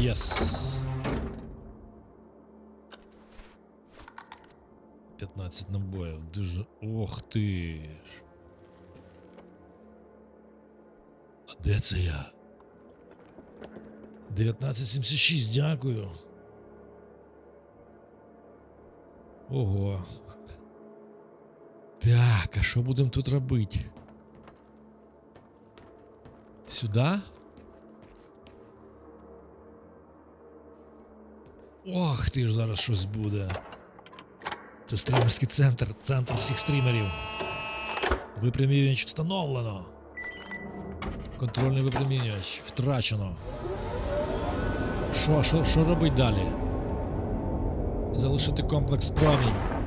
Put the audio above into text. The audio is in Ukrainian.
Єс. 15 набоїв. Дуже. Ох ти ж. А де це я? 1976, дякую. Ого. Так, а що будемо тут робити? Сюди? Ох, ти ж зараз щось буде. Це стрімерський центр, центр всіх стрімерів. Випрямівач встановлено. Контрольний випрямінювач втрачено. Що робить далі? Залишити комплекс промінь.